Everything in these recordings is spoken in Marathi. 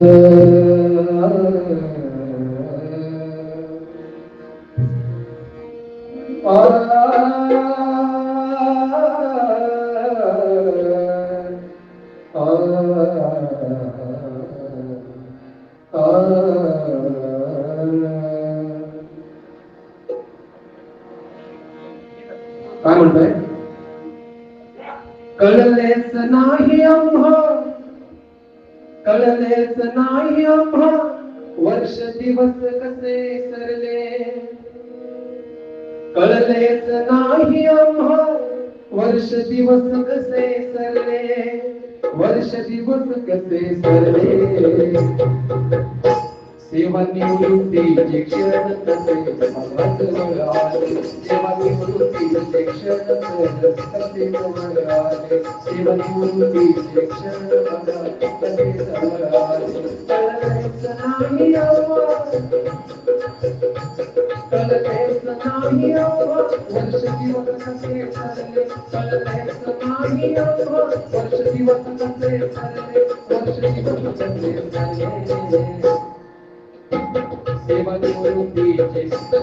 काय म्हणतोय कळलेच नाही आम्हा कळलेच नाही आम्हा. वर्ष दिवस कसे सरले. कळलेच नाही आम्हा. वर्ष दिवस कसे सरले. वर्ष दिवस कसे सरले. सेवा निवृत्तीचे क्षण तसे मला जवळ आले सेवा निवृत्तीचे क्षण तसे जवळ आले सेवा निवृत्तीचे क्षण मला तसे जवळ आले कळलेच नाही आवाज कळलेच नाही आवाज वर्ष दिवस कसे चालले कळलेच नाही आवाज वर्ष दिवस कसे चालले वर्ष दिवस कसे चालले జీవను రూపీ చేసిన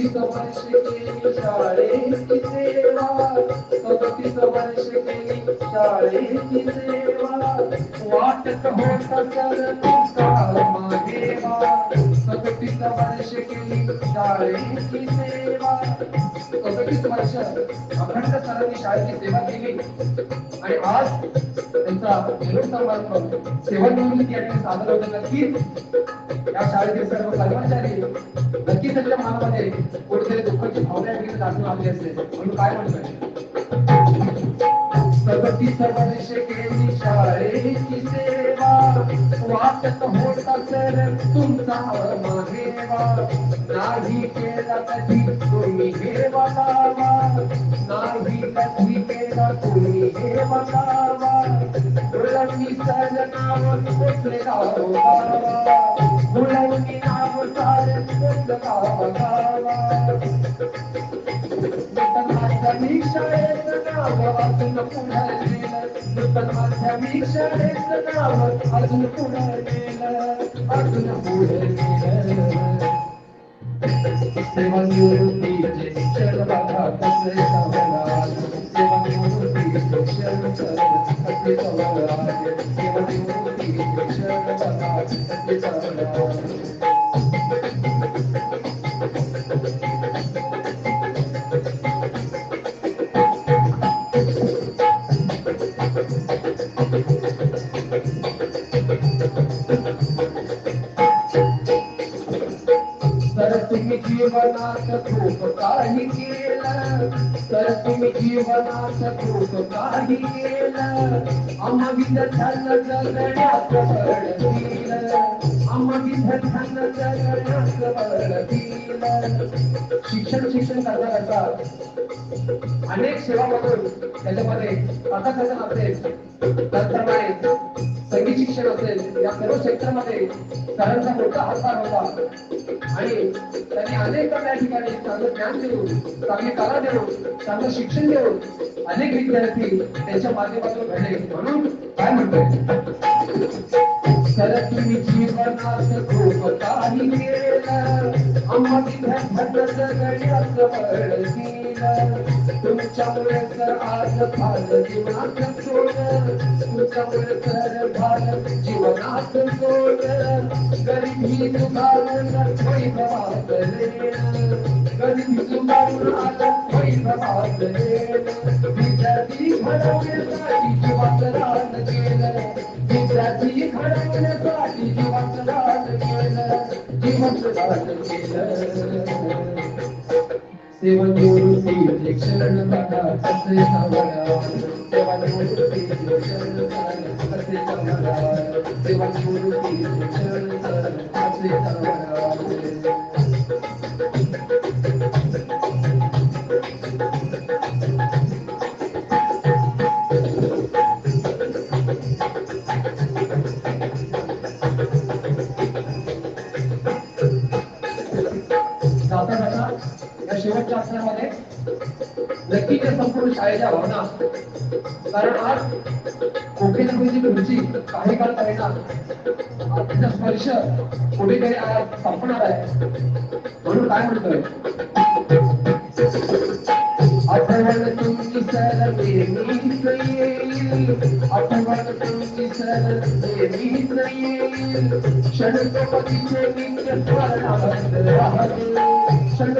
सदतीस वर्ष केली शाळेची सेवा सदतीस वर्ष केली शाळेची सेवा वाटत होत तर तुझा मागेवा सदतीस वर्ष केली शाळेची सेवा सदतीस वर्ष. अखंड सरांनी शाळेची सेवा केली. आणि आज त्यांचा निरोप समारंभ सेवानिवृत्ती या ठिकाणी सादर होतं नक्कीच या शाळेतील सर्व कर्मचारी नक्कीच त्यांच्या मनामध्ये कोणीतरी दुःखाची भावना या ठिकाणी जाणून आली असते म्हणून काय म्हणतोय? सदतीस वर्ष केली शाळेची सेवा. वाटत होता सर तुमचा मागेवा नाही केला कधी तुम्ही हे बघावा नाही कधी केला तुम्ही हे बघावा मुलांनी सर नाव कुठले गावा मुलांनी नाव सार कुठलं गावा नूतन माध्यमिक शाळेचं नाव अजून पुढे गेलं नूतन शाळेचं नाव अजून पुढे गेलं अजून पुढे गेलं सेवा निवृत्तीचे कसे सवलाल सेवा निवृत्तीचे कसे सवलाल सेवा निवृत्तीचे क्षण कसे सवलाल काही केलं तर तुम्ही जीवनात खूप काही केलं. आम्हा विद्यार्थ्यांना जगण्यात बळ दिलं. आम्हा विद्यार्थ्यांना जगण्यात बळ शिक्षण शिक्षण करता करता अनेक सेवा बघून त्याच्यामध्ये कथाकथन असेल त्याचप्रमाणे संगीत शिक्षण असेल या सर्व क्षेत्रामध्ये सरांचा मोठा हातभार होता. आणि त्यांनी अनेक त्या ठिकाणी चांगलं ज्ञान देऊन चांगली कला देऊन चांगलं शिक्षण देऊन अनेक विद्यार्थी त्यांच्या माध्यमातून घडले. म्हणून काय म्हणतोय? तर तुम्ही जीवनात खूप काही केलं आम्हा तुमच्यामुळे तर आज जीवनात तुमच्यामुळे तर जीवनात कधी दुखावून आलं विद्यार्थी घडवण्यासाठी जीवात दान केलं विद्यार्थी घडवण्यासाठी जीवात दान केलं जीवात दान केलं They want you to be a picture in the back of the house. They want you to be या शेवटच्या अक्षरामध्ये नक्कीच्या संपूर्ण शाळेच्या भावना. कारण आज कोठे ना कोणती खुर्ची काही काळ पाहिणार तिचा स्पर्श कुठेतरी आज संपणार आहे. म्हणून काय म्हणतोय? आठवण तुमची सर सोबतीचे नित्य स्मरणार्थ राहील क्षण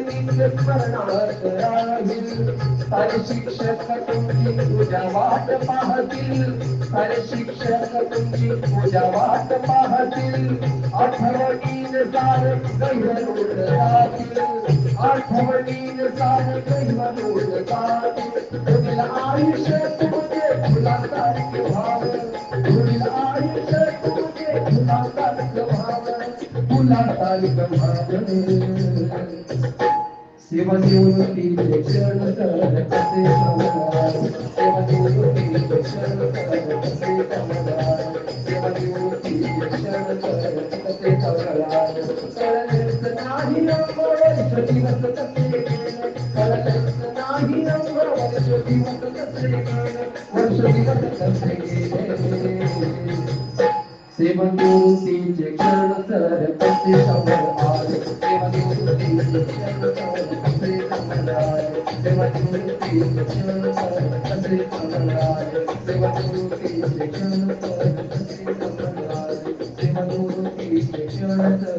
नित्य स्मरणार्थ राहील सारे शिक्षक तुमची पूजा वाट पाहतील सारे शिक्षक तुमची पूजा वाट पाहतील आठवणीन सार राहतील आठवणीन सार फुलासारखे भाव कसे समजार सेवा कसे समजार सेवा कसे समजार नाही दिवस कसे गेले नाही वर्ष दिवस कसे वर्ष दिवस कसे गेले सेवनिवृत्तीचे क्षण तर कसे समोर आले सेवनिवृत्तीचे क्षण तर कसे समोर आले सेवनिवृत्तीचे क्षण तर कसे समोर आले सेवनिवृत्तीचे क्षण तर